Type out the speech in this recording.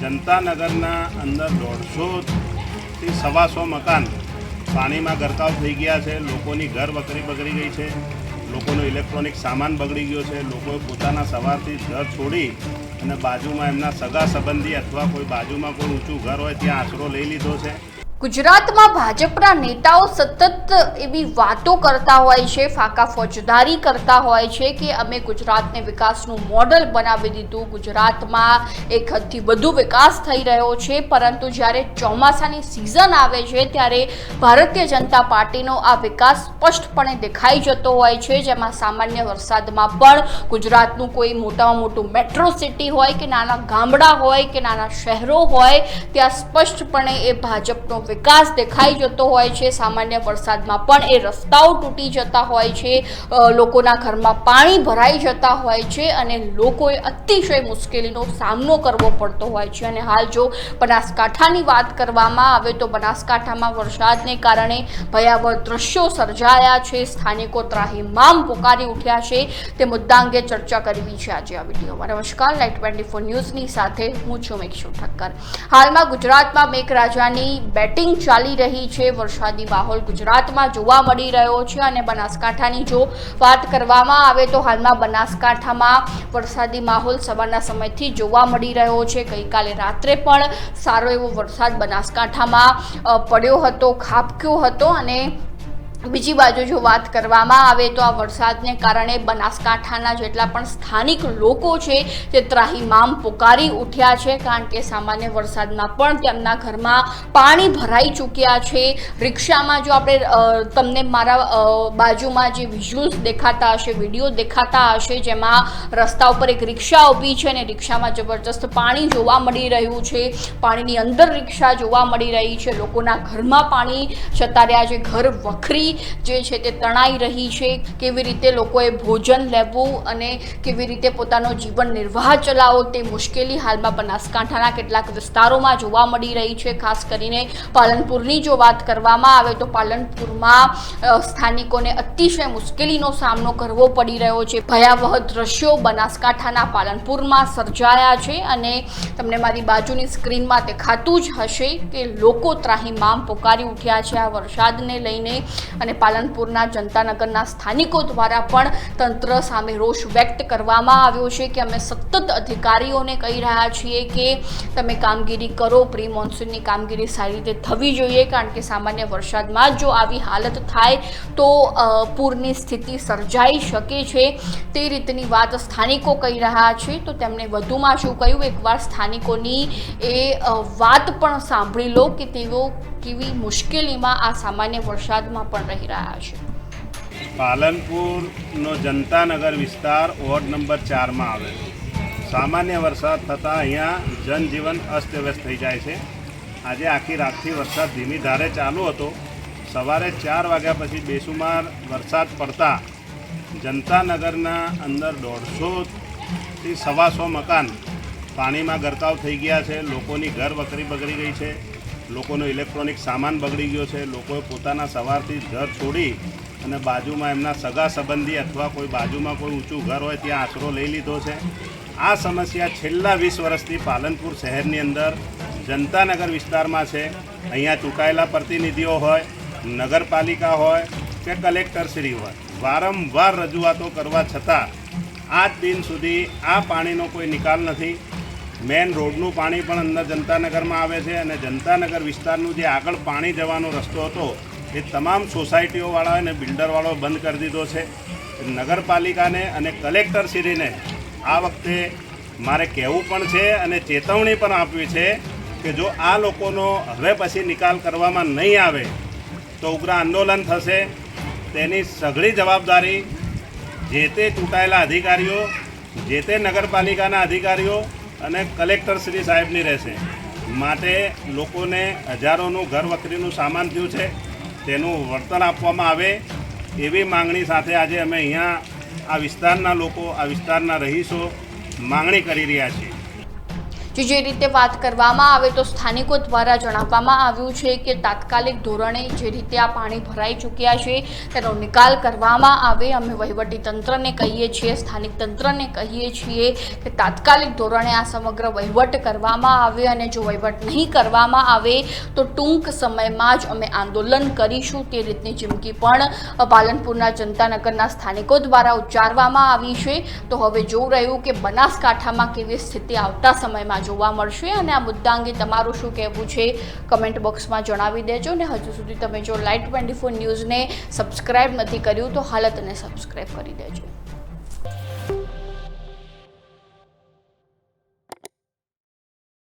જનતાનગરના અંદર દોઢસોથી સવાસો મકાન પાણીમાં ગરકાવ થઈ ગયા છે. લોકોની ઘર વકરી બગડી ગઈ છે. લોકોનો ઇલેક્ટ્રોનિક સામાન બગડી ગયો છે. લોકોએ પોતાના સવારથી ઘર છોડી અને બાજુમાં એમના સગા સંબંધી અથવા કોઈ બાજુમાં કોઈ ઊંચું ઘર હોય ત્યાં આશરો લઈ લીધો છે. ગુજરાતમાં ભાજપના નેતાઓ સતત એવી વાતો કરતા હોય છે, ફાકા ફોજદારી કરતા હોય છે કે અમે ગુજરાતને વિકાસનું મોડલ બનાવી દીધું. ગુજરાતમાં એક હદથી વધુ વિકાસ થઈ રહ્યો છે, પરંતુ જ્યારે ચોમાસાની સિઝન આવે છે, ત્યારે ભારતીય જનતા પાર્ટીનો આ વિકાસ સ્પષ્ટપણે દેખાઈ જતો હોય છે, જેમાં સામાન્ય વરસાદમાં પણ ગુજરાતનું કોઈ મોટામાં મોટું મેટ્રો સિટી હોય કે નાના ગામડા હોય કે નાના શહેરો હોય, ત્યાં સ્પષ્ટપણે એ ભાજપનો વિકાસ દેખાઈ જતો હોય છે. સામાન્ય વરસાદમાં પણ એ રસ્તાઓ તૂટી જતા હોય છે. લોકોના ઘરમાં પાણી ભરાઈ જતા હોય છે અને લોકોએ અતિશય મુશ્કેલીનો સામનો કરવો પડતો હોય છે. અને હાલ જો બનાસકાંઠાની વાત કરવામાં આવે તો બનાસકાંઠામાં વરસાદને કારણે ભયાવહ દ્રશ્યો સર્જાયા છે. સ્થાનિકો ત્રાહિમામ પોકારી ઉઠ્યા છે. તે મુદ્દા અંગે ચર્ચા કરવી છે આજે આ વિડીયોમાં. નમસ્કાર. લાઈટ ટ્વેન્ટી ફોર ન્યૂઝની સાથે હું છું મેક્ષુ ઠક્કર. હાલમાં ગુજરાતમાં મેઘરાજાની બેટિંગ ચાલી રહી છે. વરસાદી માહોલ ગુજરાતમાં જોવા મળી રહ્યો છે અને બનાસકાંઠાની જો વાત કરવામાં આવે તો હાલમાં બનાસકાંઠામાં વરસાદી માહોલ સવારના સમયથી જોવા મળી રહ્યો છે. ગઈકાલે રાત્રે પણ સારો એવો વરસાદ બનાસકાંઠામાં પડ્યો હતો, ખાબક્યો હતો અને બીજી બાજુ જો વાત કરવામાં આવે તો આ વરસાદને કારણે બનાસકાંઠાના જેટલા પણ સ્થાનિક લોકો છે તે ત્રાહિમામ પોકારી ઉઠ્યા છે, કારણ કે સામાન્ય વરસાદમાં પણ તેમના ઘરમાં પાણી ભરાઈ ચૂક્યા છે. રિક્ષામાં જો આપણે તમને મારા બાજુમાં જે વિઝ્યુઅલ્સ દેખાતા હશે વીડિયો દેખાતા હશે, જેમાં રસ્તા ઉપર એક રિક્ષા ઊભી છે અને રિક્ષામાં જબરજસ્ત પાણી જોવા મળી રહ્યું છે. પાણીની અંદર રિક્ષા જોવા મળી રહી છે. લોકોના ઘરમાં પાણી જતા રહ્યા છે. ઘર વખરી જે છે તે તણાઈ રહી છે, કેવી રીતે લોકોએ ભોજન લેવું અને કેવી રીતે પોતાનો જીવન નિર્વાહ ચલાવવો તે મુશ્કેલી હાલમાં બનાસકાંઠાના કેટલાક વિસ્તારોમાં જોવા મળી રહી છે. ખાસ કરીને પાલનપુરની જો વાત કરવામાં આવે તો પાલનપુરમાં સ્થાનિકોને અતિશય મુશ્કેલીનો સામનો કરવો પડી રહ્યો છે. ભયાવહ દ્રશ્યો બનાસકાંઠાના પાલનપુરમાં સર્જાયા છે અને તમને મારી બાજુની સ્ક્રીનમાં દેખાતું જ હશે કે લોકો ત્રાહીમામ પોકારી ઉઠ્યા છે. આ વરસાદને લઈને અને પાલનપુરના જનતાનગરના સ્થાનિકો દ્વારા પણ તંત્ર સામે રોષ વ્યક્ત કરવામાં આવ્યો છે કે અમે સતત અધિકારીઓને કહી રહ્યા છીએ કે તમે કામગીરી કરો પ્રી મોન્સૂનની કામગીરી સારી રીતે થવી જોઈએ, કારણ કે સામાન્ય વરસાદમાં જ આવી હાલત થાય તો પૂરની સ્થિતિ સર્જાઈ શકે છે. તે રીતની વાત સ્થાનિકો કહી રહ્યા છે. તો તેમણે વધુમાં શું કહ્યું? એકવાર સ્થાનિકોની એ વાત પણ સાંભળી લો કે તેઓ કેવી મુશ્કેલીમાં આ સામાન્ય વરસાદમાં પણ રહી રહ્યા છે. પાલનપુરનો જનતાનગર વિસ્તાર વોર્ડ નંબર ચારમાં આવે છે સામાન્ય વરસાદ થતાં અહીંયા જનજીવન અસ્તવ્યસ્ત થઈ જાય છે. આજે આખી રાતથી વરસાદ ધીમી ધારે ચાલુ હતો. સવારે ચાર વાગ્યા પછી બેસુમાર વરસાદ પડતા જનતાનગરના અંદર દોઢસોથી સવાસો મકાન પાણીમાં ગરકાવ થઈ ગયા છે. લોકોની ઘર વકરી બગડી ગઈ છે. લોકોનો ઇલેક્ટ્રોનિક સામાન બગડી ગયો છે, લોકોએ પોતાના સવારથી ઘર છોડી અને બાજુમાં એમના સગા સંબંધી અથવા કોઈ બાજુમાં કોઈ ઊંચું ઘર હોય ત્યાં આશરો લઈ લીધો છે. આ સમસ્યા છેલ્લા વીસ વર્ષથી પાલનપુર શહેરની અંદર જનતાનગર વિસ્તારમાં છે. અહીંયા ચૂંટાયેલા પ્રતિનિધિઓ હોય, નગરપાલિકા હોય કે કલેક્ટરશ્રી હોય, વારંવાર રજૂઆતો કરવા છતાં આજ દિન સુધી આ પાણીનો કોઈ નિકાલ નથી. મેન રોડનું પાણી પણ અંદર જનતાનગરમાં આવે છે અને જનતાનગર વિસ્તારનું જે આગળ પાણી જવાનો રસ્તો હતો, એ તમામ સોસાયટીઓવાળા અને બિલ્ડરવાળો બંધ કરી દીધો છે. નગરપાલિકાને અને કલેક્ટરશ્રીને આ વખતે મારે કહેવું પણ છે અને ચેતવણી પણ આપવી છે કે જો આ લોકોનો હવે પછી નિકાલ કરવામાં નહીં આવે, તો ઉગ્ર આંદોલન થશે. તેની સઘળી જવાબદારી જે તે ચૂંટાયેલા અધિકારીઓ, જે તે નગરપાલિકાના અધિકારીઓ અને કલેક્ટર શ્રી સાહેબની રહેશે. માટે લોકોને હજારોનું ઘર વકરીનું સામાન થયું છે. તેનું વળતર આપવામાં આવે એવી માંગણી સાથે આજે અમે અહીંયા આ વિસ્તારના લોકો, આ વિસ્તારના રહીશો માંગણી કરી રહ્યા છીએ. કે જે રીતે વાત કરવામાં આવે તો સ્થાનિકો દ્વારા જણાવવામાં આવ્યું છે કે તાત્કાલિક ધોરણે જે રીતે આ પાણી ભરાઈ ચૂક્યા છે, તેનો નિકાલ કરવામાં આવે. અમે વહીવટી તંત્રને કહીએ છીએ, સ્થાનિક તંત્રને કહીએ છીએ કે તાત્કાલિક ધોરણે આ સમગ્ર વહીવટ કરવામાં આવે અને જો વહીવટ નહીં કરવામાં આવે તો ટૂંક સમયમાં જ અમે આંદોલન કરીશું. તે રીતની ચીમકી પણ પાલનપુરના જનતાનગરના સ્થાનિકો દ્વારા ઉચ્ચારવામાં આવી છે. તો હવે જોવું રહ્યું કે બનાસકાંઠામાં કેવી સ્થિતિ આવતા સમયમાં જોવા મળશે અને આ મુદ્દા અંગે તમારું શું કહેવું છે કમેન્ટ બોક્સમાં જણાવી દેજો ને હજુ સુધી તમે જો લાઈટ ટ્વેન્ટી ફોર ન્યૂઝને સબસ્ક્રાઈબ નથી કર્યું તો હાલતને સબસ્ક્રાઈબ કરી દેજો.